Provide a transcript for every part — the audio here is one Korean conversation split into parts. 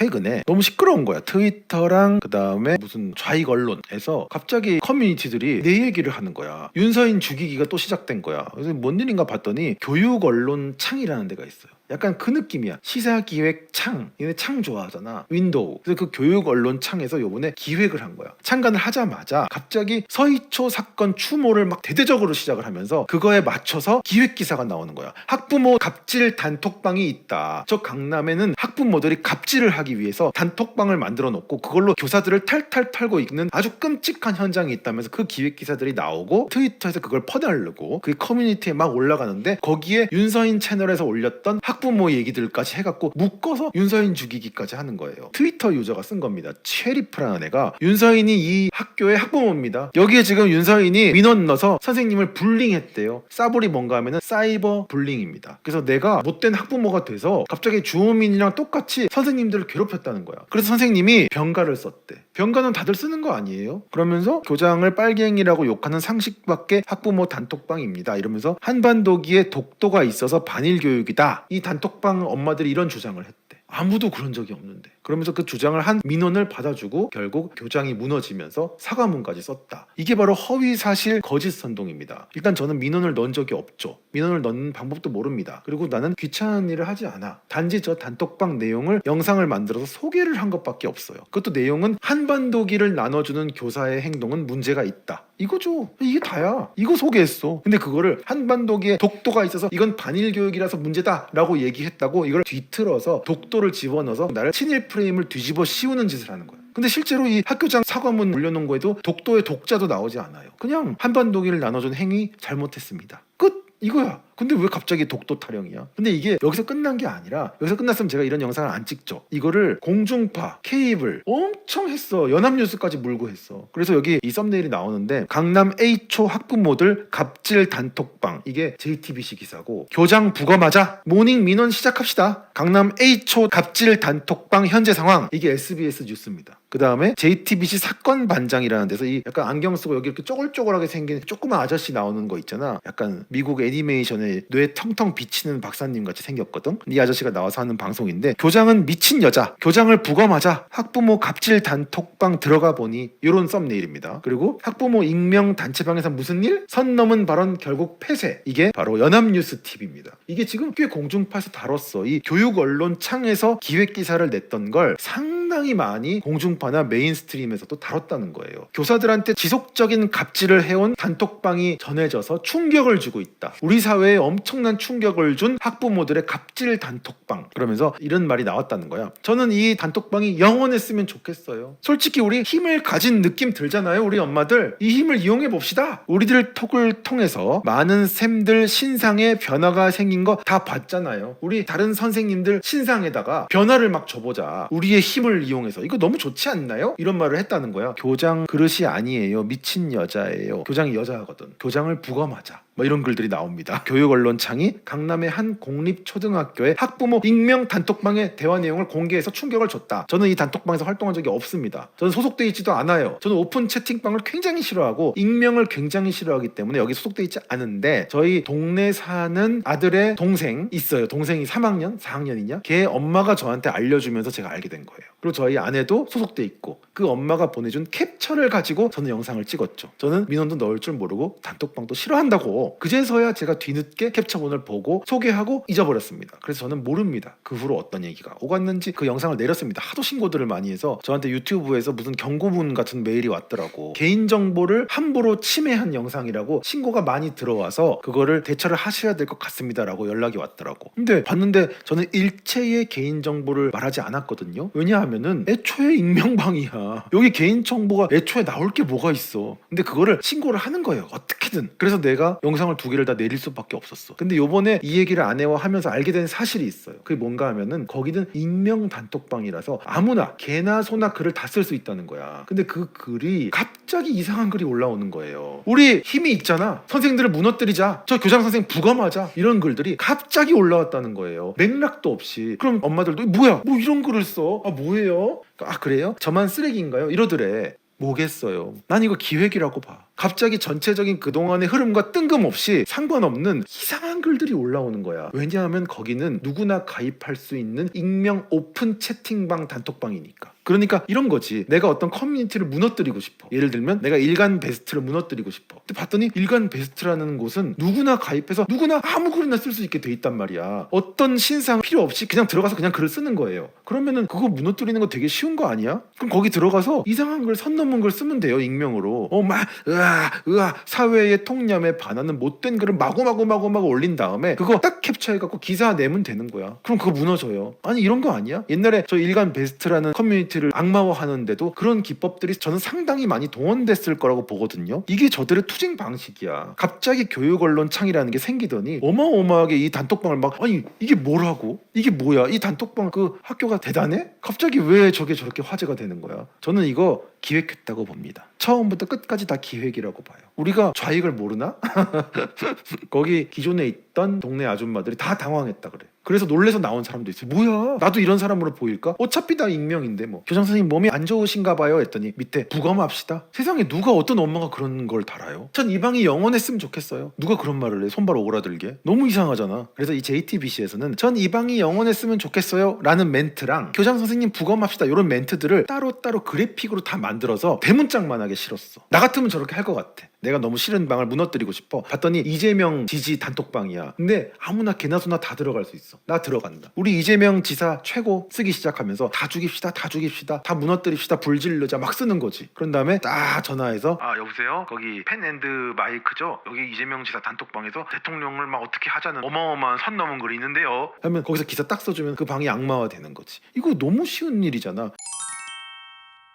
최근에 너무 시끄러운 거야. 트위터랑 그다음에 무슨 좌익 언론에서 갑자기 커뮤니티들이 내 얘기를 하는 거야. 윤서인 죽이기가 또 시작된 거야. 그래서 뭔 일인가 봤더니 교육 언론 창이라는 데가 있어요. 약간 그 느낌이야. 시사 기획 창. 얘네 창 좋아하잖아. 윈도우. 그래서 그 교육 언론 창에서 요번에 기획을 한 거야. 창간을 하자마자 갑자기 서희초 사건 추모를 막 대대적으로 시작을 하면서 그거에 맞춰서 기획 기사가 나오는 거야. 학부모 갑질 단톡방이 있다. 저 강남에는 학부모들이 갑질을 하기 위해서 단톡방을 만들어 놓고 그걸로 교사들을 탈탈 털고 있는 아주 끔찍한 현장이 있다면서 그 기획 기사들이 나오고 트위터에서 그걸 퍼내려고 그 커뮤니티에 막 올라가는데 거기에 윤서인 채널에서 올렸던 학 부모 얘기들까지 해갖고 묶어서 윤서인 죽이기까지 하는 거예요. 트위터 유저가 쓴 겁니다. 체리프라는 애가 윤서인이 이 학교의 학부모입니다. 여기에 지금 윤서인이 민원 넣어서 선생님을 불링했대요. 싸불이 뭔가 하면은 사이버 불링입니다. 그래서 내가 못된 학부모가 돼서 갑자기 주호민이랑 똑같이 선생님들을 괴롭혔다는 거야. 그래서 선생님이 병가를 썼대. 병가는 다들 쓰는 거 아니에요? 그러면서 교장을 빨갱이라고 욕하는 상식밖에 학부모 단톡방입니다. 이러면서 한반도기에 독도가 있어서 반일 교육이다. 이 단톡방 엄마들이 이런 주장을 했대. 아무도 그런 적이 없는데. 그러면서 그 주장을 한 민원을 받아주고 결국 교장이 무너지면서 사과문까지 썼다. 이게 바로 허위 사실 거짓 선동입니다. 일단 저는 민원을 넣은 적이 없죠. 민원을 넣는 방법도 모릅니다. 그리고 나는 귀찮은 일을 하지 않아. 단지 저 단톡방 내용을 영상을 만들어서 소개를 한 것밖에 없어요. 그것도 내용은 한반도기를 나눠주는 교사의 행동은 문제가 있다. 이거죠. 이게 다야. 이거 소개했어. 근데 그거를 한반도기에 독도가 있어서 이건 반일 교육이라서 문제다라고 얘기했다고 이걸 뒤틀어서 독도를 집어넣어서 나를 친일 프레임을 뒤집어 씌우는 짓을 하는 거야. 근데 실제로 이 학교장 사과문 올려놓은 거에도 독도의 독자도 나오지 않아요. 그냥 한반도기를 나눠준 행위 잘못했습니다. 끝. 이거야. 근데 왜 갑자기 독도 타령이야? 근데 이게 여기서 끝난 게 아니라 여기서 끝났으면 제가 이런 영상을 안 찍죠. 이거를 공중파, 케이블 엄청 했어. 연합뉴스까지 물고 했어. 그래서 여기 이 썸네일이 나오는데 강남 A초 학부모들 갑질 단톡방 이게 JTBC 기사고 교장 부검하자 모닝 민원 시작합시다. 강남 A초 갑질 단톡방 현재 상황 이게 SBS 뉴스입니다. 그 다음에 JTBC 사건 반장이라는 데서 이 약간 안경 쓰고 여기 이렇게 쪼글쪼글하게 생긴 조그만 아저씨 나오는 거 있잖아. 약간 미국 애니메이션 에 뇌 텅텅 비치는 박사님 같이 생겼거든. 이 아저씨가 나와서 하는 방송인데 교장은 미친 여자. 교장을 부검하자. 학부모 갑질 단톡방 들어가 보니 이런 썸네일입니다. 그리고 학부모 익명 단체방에서 무슨 일? 선 넘은 발언 결국 폐쇄. 이게 바로 연합뉴스 TV입니다. 이게 지금 꽤 공중파에서 다뤘어. 이 교육 언론 창에서 기획 기사를 냈던 걸 상당히 많이 공중파나 메인스트림에서도 다뤘다는 거예요. 교사들한테 지속적인 갑질을 해온 단톡방이 전해져서 충격을 주고 있다. 우리 사회에 엄청난 충격을 준 학부모들의 갑질 단톡방. 그러면서 이런 말이 나왔다는 거야. 저는 이 단톡방이 영원했으면 좋겠어요. 솔직히 우리 힘을 가진 느낌 들잖아요. 우리 엄마들. 이 힘을 이용해 봅시다. 우리들 톡을 통해서 많은 샘들 신상에 변화가 생긴 거 다 봤잖아요. 우리 다른 선생님들 신상에다가 변화를 막 줘보자. 우리의 힘을 이용해서. 이거 너무 좋지 않나요? 이런 말을 했다는 거야. 교장 그릇이 아니에요. 미친 여자예요. 교장이 여자거든. 교장을 부검하자. 뭐 이런 글들이 나옵니다. 교육 언론 창이 강남의 한 공립 초등학교의 학부모 익명 단톡방의 대화 내용을 공개해서 충격을 줬다. 저는 이 단톡방에서 활동한 적이 없습니다. 저는 소속돼 있지도 않아요. 저는 오픈 채팅방을 굉장히 싫어하고 익명을 굉장히 싫어하기 때문에 여기 소속돼 있지 않은데 저희 동네 사는 아들의 동생 있어요. 동생이 3학년, 4학년이냐? 걔 엄마가 저한테 알려주면서 제가 알게 된 거예요. 그리고 저희 아내도 소속돼 있고 그 엄마가 보내준 캡처를 가지고 저는 영상을 찍었죠. 저는 민원도 넣을 줄 모르고 단톡방도 싫어한다고 그제서야 제가 뒤늦게 캡처본을 보고 소개하고 잊어버렸습니다. 그래서 저는 모릅니다. 그 후로 어떤 얘기가 오갔는지 그 영상을 내렸습니다. 하도 신고들을 많이 해서 저한테 유튜브에서 무슨 경고문 같은 메일이 왔더라고. 개인정보를 함부로 침해한 영상이라고 신고가 많이 들어와서 그거를 대처를 하셔야 될 것 같습니다라고 연락이 왔더라고. 근데 봤는데 저는 일체의 개인정보를 말하지 않았거든요. 왜냐하면은 애초에 익명방이야. 여기 개인정보가 애초에 나올 게 뭐가 있어. 근데 그거를 신고를 하는 거예요. 어떻게든. 그래서 내가 영상을 두 개를 다 내릴 수밖에 없었어. 근데 요번에 이 얘기를 아내와 하면서 알게 된 사실이 있어요. 그게 뭔가 하면은 거기는 익명 단톡방이라서 아무나 개나 소나 글을 다 쓸 수 있다는 거야. 근데 그 글이 갑자기 이상한 글이 올라오는 거예요. 우리 힘이 있잖아. 선생들을 무너뜨리자. 저 교장 선생 부검하자. 이런 글들이 갑자기 올라왔다는 거예요. 맥락도 없이. 그럼 엄마들도 뭐야? 뭐 이런 글을 써? 아 뭐예요? 아 그래요? 저만 쓰레기인가요? 이러더래. 뭐겠어요. 난 이거 기획이라고 봐. 갑자기 전체적인 그동안의 흐름과 뜬금없이 상관없는 이상한 글들이 올라오는 거야. 왜냐하면 거기는 누구나 가입할 수 있는 익명 오픈 채팅방 단톡방이니까. 그러니까 이런 거지. 내가 어떤 커뮤니티를 무너뜨리고 싶어. 예를 들면 내가 일간 베스트를 무너뜨리고 싶어. 근데 봤더니 일간 베스트라는 곳은 누구나 가입해서 누구나 아무 글이나 쓸 수 있게 돼 있단 말이야. 어떤 신상 필요 없이 그냥 들어가서 그냥 글을 쓰는 거예요. 그러면은 그거 무너뜨리는 거 되게 쉬운 거 아니야? 그럼 거기 들어가서 이상한 글, 선 넘은 글 쓰면 돼요. 익명으로. 어, 막 으아, 으아 사회의 통념에 반하는 못된 글을 마구마구 마구마구 올린 다음에 그거 딱 캡처해 갖고 기사 내면 되는 거야. 그럼 그거 무너져요. 아니 이런 거 아니야? 옛날에 저 일간 베스트라는 커뮤니티를 악마화하는데도 그런 기법들이 저는 상당히 많이 동원됐을 거라고 보거든요. 이게 저들의 투쟁 방식이야. 갑자기 교육 언론 창이라는 게 생기더니 어마어마하게 이 단톡방을 막 아니 이게 뭐라고? 이게 뭐야? 이 단톡방 그 학교가 대단해? 갑자기 왜 저게 저렇게 화제가 되는 거야? 저는 이거 기획했다고 봅니다. 처음부터 끝까지 다 기획이라고 봐요. 우리가 좌익을 모르나? 거기 기존에 있던 동네 아줌마들이 다 당황했다 그래. 그래서 놀래서 나온 사람도 있어요. 뭐야? 나도 이런 사람으로 보일까? 어차피 다 익명인데 뭐. 교장 선생님 몸이 안 좋으신가 봐요 했더니 밑에 부검합시다. 세상에 누가 어떤 엄마가 그런 걸 달아요? 전 이 방이 영원했으면 좋겠어요. 누가 그런 말을 해? 손발 오그라들게. 너무 이상하잖아. 그래서 이 JTBC에서는 전 이 방이 영원했으면 좋겠어요 라는 멘트랑 교장 선생님 부검합시다 이런 멘트들을 따로따로 그래픽으로 다 만들어서 대문짝만하게 실었어. 나 같으면 저렇게 할 것 같아. 내가 너무 싫은 방을 무너뜨리고 싶어. 봤더니 이재명 지지 단톡방이야. 근데 아무나 개나 소나 다 들어갈 수 있어. 나 들어간다. 우리 이재명 지사 최고 쓰기 시작하면서 다 죽입시다, 다 죽입시다, 다 무너뜨립시다, 불질르자 막 쓰는 거지. 그런 다음에 딱 전화해서 아 여보세요, 거기 펜앤드 마이크죠. 여기 이재명 지사 단톡방에서 대통령을 막 어떻게 하자는 어마어마한 선 넘은 글이 있는데요. 하면 거기서 기사 딱 써주면 그 방이 악마화 되는 거지. 이거 너무 쉬운 일이잖아.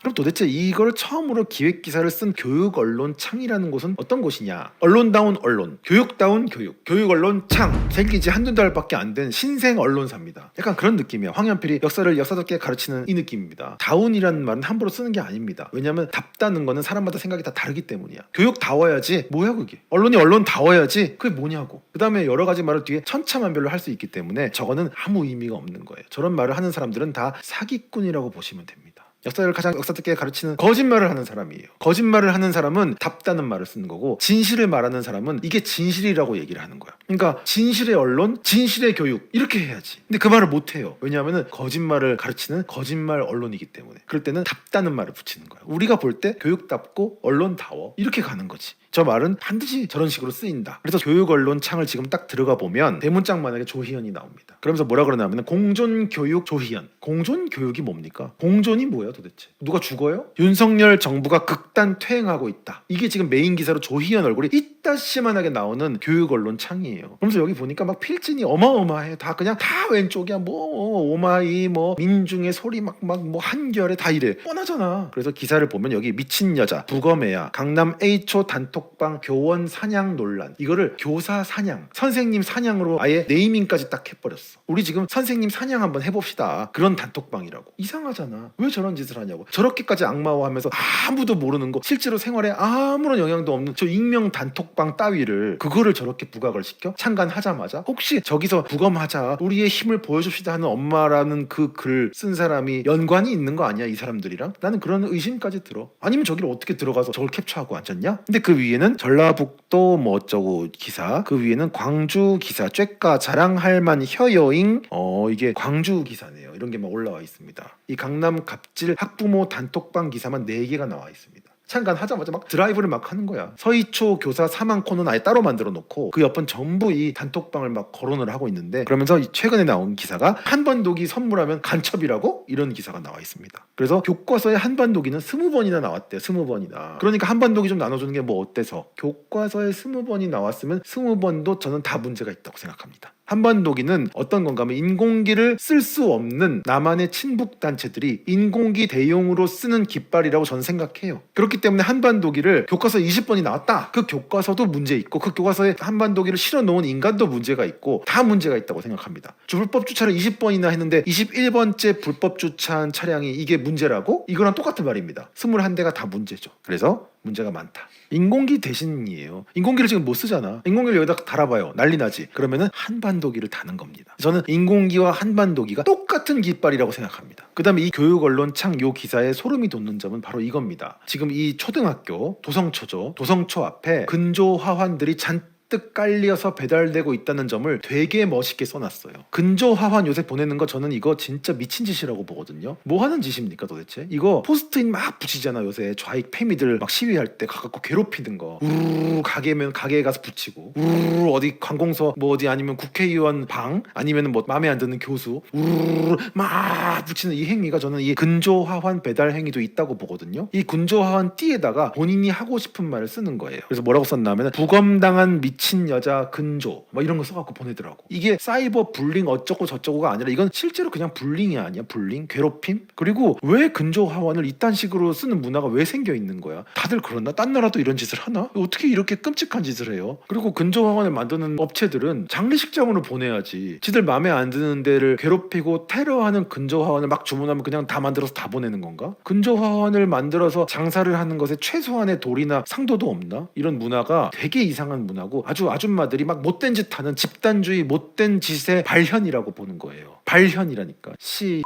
그럼 도대체 이걸 처음으로 기획 기사를 쓴 교육 언론 창이라는 곳은 어떤 곳이냐? 언론다운 언론, 교육다운 교육, 교육 언론 창 생긴 지 한두 달밖에 안 된 신생 언론사입니다. 약간 그런 느낌이야. 황현필이 역사를 역사답게 가르치는 이 느낌입니다. 다운이라는 말은 함부로 쓰는 게 아닙니다. 왜냐하면 답다는 거는 사람마다 생각이 다 다르기 때문이야. 교육 다워야지 뭐야 그게? 언론이 언론 다워야지 그게 뭐냐고. 그 다음에 여러 가지 말을 뒤에 천차만별로 할 수 있기 때문에 저거는 아무 의미가 없는 거예요. 저런 말을 하는 사람들은 다 사기꾼이라고 보시면 됩니다. 역사를 가장 역사답게 가르치는 거짓말을 하는 사람이에요. 거짓말을 하는 사람은 답다는 말을 쓰는 거고 진실을 말하는 사람은 이게 진실이라고 얘기를 하는 거야. 그러니까 진실의 언론, 진실의 교육 이렇게 해야지. 근데 그 말을 못 해요. 왜냐하면 거짓말을 가르치는 거짓말 언론이기 때문에. 그럴 때는 답다는 말을 붙이는 거야. 우리가 볼 때 교육답고 언론다워 이렇게 가는 거지. 저 말은 반드시 저런 식으로 쓰인다. 그래서 교육 언론 창을 지금 딱 들어가 보면 대문짝만하게 조희연이 나옵니다. 그러면서 뭐라 그러냐면 공존 교육 조희연. 공존 교육이 뭡니까? 공존이 뭐야 도대체? 누가 죽어요? 윤석열 정부가 극단 퇴행하고 있다. 이게 지금 메인 기사로 조희연 얼굴이 이따시만하게 나오는 교육 언론 창이에요. 그러면서 여기 보니까 막 필진이 어마어마해. 다 그냥 다 왼쪽이야. 뭐 오마이 뭐 민중의 소리 막 막 뭐 한결에 다 이래. 뻔하잖아. 그래서 기사를 보면 여기 미친 여자 부검해야 강남 A초 단톡방 교원 사냥 논란. 이거를 교사 사냥, 선생님 사냥으로 아예 네이밍까지 딱 해버렸어. 우리 지금 선생님 사냥 한번 해봅시다. 그런 단톡방이라고. 이상하잖아. 왜 저런 짓을 하냐고. 저렇게까지 악마화하면서 아무도 모르는 거, 실제로 생활에 아무런 영향도 없는 저 익명 단톡방 따위를 그거를 저렇게 부각을 시켜 창간하자마자 혹시 저기서 부검하자 우리의 힘을 보여줍시다 하는 엄마라는 그 글 쓴 사람이 연관이 있는 거 아니야 이 사람들이랑? 나는 그런 의심까지 들어. 아니면 저기를 어떻게 들어가서 저걸 캡처하고 앉았냐? 근데 그 위에는 전라북도 뭐 어쩌고 기사, 그 위에는 광주 기사, 쬐까 자랑할 만 혀여잉 어 이게 광주 기사네요. 이런 게 막 올라와 있습니다. 이 강남 갑질 학부모 단톡방 기사만 4개가 나와 있습니다. 창간하자마자 막 드라이브를 막 하는 거야. 서희초 교사 사망 코는 아예 따로 만들어 놓고 그 옆은 전부 이 단톡방을 막 거론을 하고 있는데 그러면서 이 최근에 나온 기사가 한반도기 선물하면 간첩이라고 이런 기사가 나와 있습니다. 그래서 교과서에 한반도기는 스무 번이나 나왔대요. 스무 번이나. 그러니까 한반도기 좀 나눠주는 게 뭐 어때서? 교과서에 스무 번이 나왔으면 스무 번도 저는 다 문제가 있다고 생각합니다. 한반도기는 어떤 건가 하면 인공기를 쓸 수 없는 남한의 친북 단체들이 인공기 대용으로 쓰는 깃발이라고 저는 생각해요. 그렇기 때문에 한반도기를 교과서 20번이 나왔다. 그 교과서도 문제 있고 그 교과서에 한반도기를 실어 놓은 인간도 문제가 있고 다 문제가 있다고 생각합니다. 불법 주차를 20번이나 했는데 21번째 불법 주차한 차량이 이게 문제라고? 이거랑 똑같은 말입니다. 21대가 다 문제죠. 그래서 문제가 많다. 인공기 대신이에요. 인공기를 지금 못 쓰잖아. 인공기를 여기다 달아봐요. 난리 나지. 그러면은 한반도기를 다는 겁니다. 저는 인공기와 한반도기가 똑같은 깃발이라고 생각합니다. 그다음에 이 교육 언론 창 요 기사에 소름이 돋는 점은 바로 이겁니다. 지금 이 초등학교 도성초죠. 도성초 앞에 근조 화환들이 잔 뜩 깔려서 배달되고 있다는 점을 되게 멋있게 써놨어요. 근조 화환 요새 보내는 거 저는 이거 진짜 미친 짓이라고 보거든요. 뭐 하는 짓입니까 도대체? 이거 포스트잇 막 붙이잖아 요새 좌익 패미들 막 시위할 때 가갖고 괴롭히는 거. 우르르 가게면 가게에 가서 붙이고 우르르 어디 관공서 뭐 어디 아니면 국회의원 방 아니면 뭐 마음에 안 드는 교수 우르르 막 붙이는 이 행위가 저는 이 근조 화환 배달 행위도 있다고 보거든요. 이 근조 화환 띠에다가 본인이 하고 싶은 말을 쓰는 거예요. 그래서 뭐라고 썼냐면 부검당한 미친 여자 근조 뭐 이런 거 써갖고 보내더라고. 이게 사이버 불링 어쩌고 저쩌고가 아니라 이건 실제로 그냥 불링이 아니야. 불링, 괴롭힘. 그리고 왜 근조 화환을 이딴 식으로 쓰는 문화가 왜 생겨 있는 거야? 다들 그러나? 딴 나라도 이런 짓을 하나? 어떻게 이렇게 끔찍한 짓을 해요? 그리고 근조 화환을 만드는 업체들은 장례식장으로 보내야지. 지들 마음에 안 드는 데를 괴롭히고 테러하는 근조 화환을 막 주문하면 그냥 다 만들어서 다 보내는 건가? 근조 화환을 만들어서 장사를 하는 것에 최소한의 도리나 상도도 없나? 이런 문화가 되게 이상한 문화고 아주 아줌마들이 막 못된 짓 하는 집단주의 못된 짓의 발현이라고 보는 거예요. 발현이라니까. 시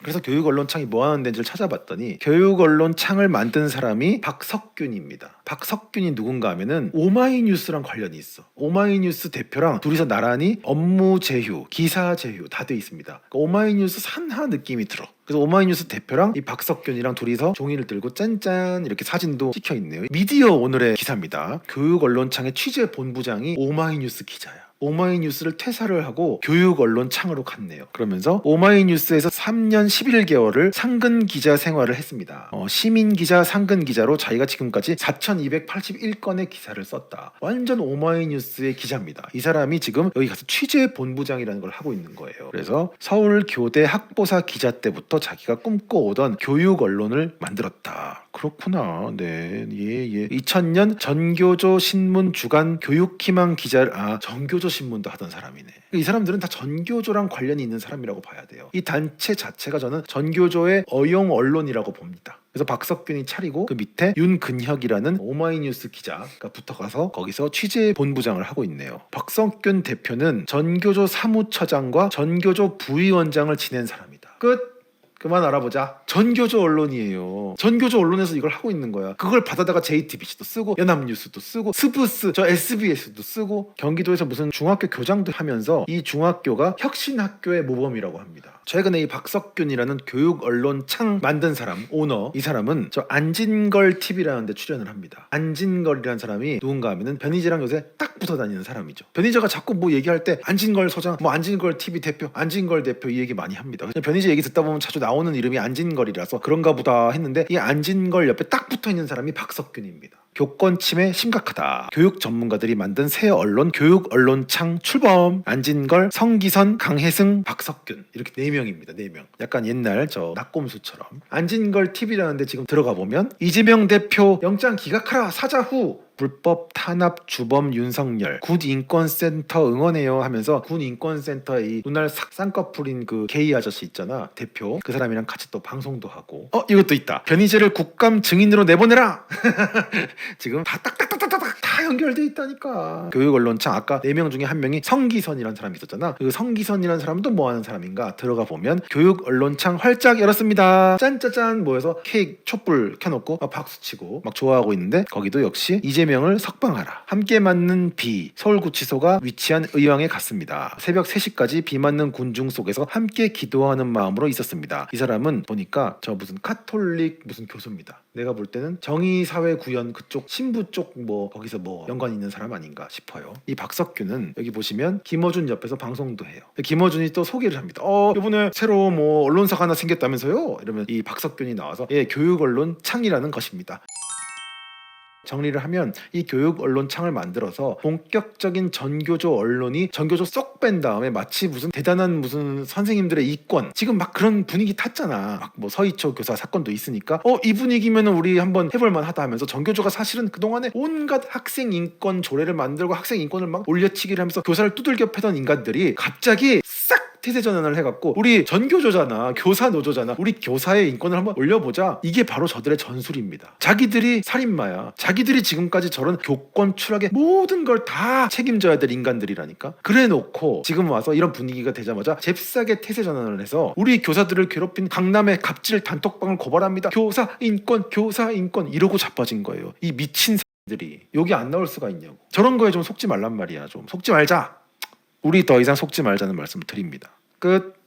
그래서 교육 언론 창이 뭐 하는 데인지를 찾아봤더니 교육 언론 창을 만든 사람이 박석균입니다. 박석균이 누군가 하면은 오마이뉴스랑 관련이 있어. 오마이뉴스 대표랑 둘이서 나란히 업무 제휴, 기사 제휴 다 돼 있습니다. 그러니까 오마이뉴스 산하 느낌이 들어. 그래서 오마이뉴스 대표랑 이 박석균이랑 둘이서 종이를 들고 짠짠 이렇게 사진도 찍혀 있네요. 미디어 오늘의 기사입니다. 교육 언론창의 취재 본부장이 오마이뉴스 기자야. 오마이뉴스를 퇴사를 하고 교육 언론 창으로 갔네요. 그러면서 오마이뉴스에서 3년 11개월을 상근 기자 생활을 했습니다. 어, 시민 기자, 상근 기자로 자기가 지금까지 4,281건의 기사를 썼다. 완전 오마이뉴스의 기자입니다. 이 사람이 지금 여기 가서 취재 본부장이라는 걸 하고 있는 거예요. 그래서 서울 교대 학보사 기자 때부터 자기가 꿈꿔오던 교육 언론을 만들었다. 그렇구나. 네. 예, 예. 2000년 전교조 신문 주간 교육희망 기자를 아, 전교조 신문도 하던 사람이네. 이 사람들은 다 전교조랑 관련이 있는 사람이라고 봐야 돼요. 이 단체 자체가 저는 전교조의 어용 언론이라고 봅니다. 그래서 박석균이 차리고 그 밑에 윤근혁이라는 오마이뉴스 기자가 붙어가서 거기서 취재 본부장을 하고 있네요. 박석균 대표는 전교조 사무처장과 전교조 부위원장을 지낸 사람이다. 끝. 그만 알아보자. 전교조 언론이에요. 전교조 언론에서 이걸 하고 있는 거야. 그걸 받아다가 JTBC도 쓰고 연합뉴스도 쓰고 스브스 저 SBS도 쓰고 경기도에서 무슨 중학교 교장도 하면서 이 중학교가 혁신학교의 모범이라고 합니다. 최근에 이 박석균이라는 교육 언론 창 만든 사람 오너 이 사람은 저 안진걸 TV라는 데 출연을 합니다. 안진걸이라는 사람이 누군가 하면은 변희재랑 요새 딱 붙어 다니는 사람이죠. 변희재가 자꾸 뭐 얘기할 때 안진걸 소장, 뭐 안진걸 TV 대표, 안진걸 대표 이 얘기 많이 합니다. 변희재 얘기 듣다 보면 자주 나오는 이름이 안진걸 이라서 그런가 보다 했는데 이 안진걸 옆에 딱 붙어 있는 사람이 박석균입니다. 교권 침해 심각하다. 교육 전문가들이 만든 새 언론 교육 언론창 출범. 안진걸, 성기선, 강혜승, 박석균 이렇게 네 명입니다. 네 명. 약간 옛날 저 낙곰수처럼 안진걸 TV라는데 지금 들어가 보면 이재명 대표 영장 기각하라 사자 후 불법 탄압 주범 윤석열. 군 인권센터 응원해요 하면서 군 인권센터에 이 눈알 싹 쌍꺼풀인 그 게이 아저씨 있잖아 대표. 그 사람이랑 같이 또 방송도 하고. 어 이것도 있다. 변희재를 국감 증인으로 내보내라! 지금 다 딱딱딱딱딱 다 연결돼 있다니까. 교육 언론창 아까 네명 중에 한 명이 성기선이라는 사람이 있었잖아. 그 성기선이라는 사람도 뭐 하는 사람인가? 들어가 보면 교육 언론창 활짝 열었습니다. 짠짜잔 모여서 케이크 촛불 켜놓고 막 박수 치고 막 좋아하고 있는데 거기도 역시 이재명을 석방하라. 함께 맞는 비 서울구치소가 위치한 의왕에 갔습니다. 새벽 3시까지 비 맞는 군중 속에서 함께 기도하는 마음으로 있었습니다. 이 사람은 보니까 저 무슨 카톨릭 무슨 교수입니다. 내가 볼 때는 정의사회 구현 그쪽 신부 쪽 뭐 거기서 뭐 연관 있는 사람 아닌가 싶어요. 이 박석규는 여기 보시면 김어준 옆에서 방송도 해요. 김어준이 또 소개를 합니다. 어 이번에 새로 뭐 언론사가 하나 생겼다면서요? 이러면 이 박석균이 나와서 예 교육 언론 창이라는 것입니다. 정리를 하면 이 교육 언론 창을 만들어서 본격적인 전교조 언론이 전교조 쏙 뺀 다음에 마치 무슨 대단한 무슨 선생님들의 이권 지금 막 그런 분위기 탔잖아. 막 뭐 서희초 교사 사건도 있으니까. 어 이 분위기면은 우리 한번 해볼 만 하다 하면서 전교조가 사실은 그동안에 온갖 학생 인권 조례를 만들고 학생 인권을 막 올려치기를 하면서 교사를 두들겨 패던 인간들이 갑자기 싹 태세 전환을 해갖고 우리 전교조잖아, 교사 노조잖아, 우리 교사의 인권을 한번 올려보자. 이게 바로 저들의 전술입니다. 자기들이 살인마야. 자기들이 지금까지 저런 교권 추락의 모든 걸 다 책임져야 될 인간들이라니까. 그래놓고 지금 와서 이런 분위기가 되자마자 잽싸게 태세 전환을 해서 우리 교사들을 괴롭힌 강남의 갑질 단톡방을 고발합니다. 교사 인권, 교사 인권 이러고 자빠진 거예요. 이 미친 들이 여기 안 나올 수가 있냐고. 저런 거에 좀 속지 말란 말이야. 좀 속지 말자. 우리 더 이상 속지 말자는 말씀 드립니다. 끝.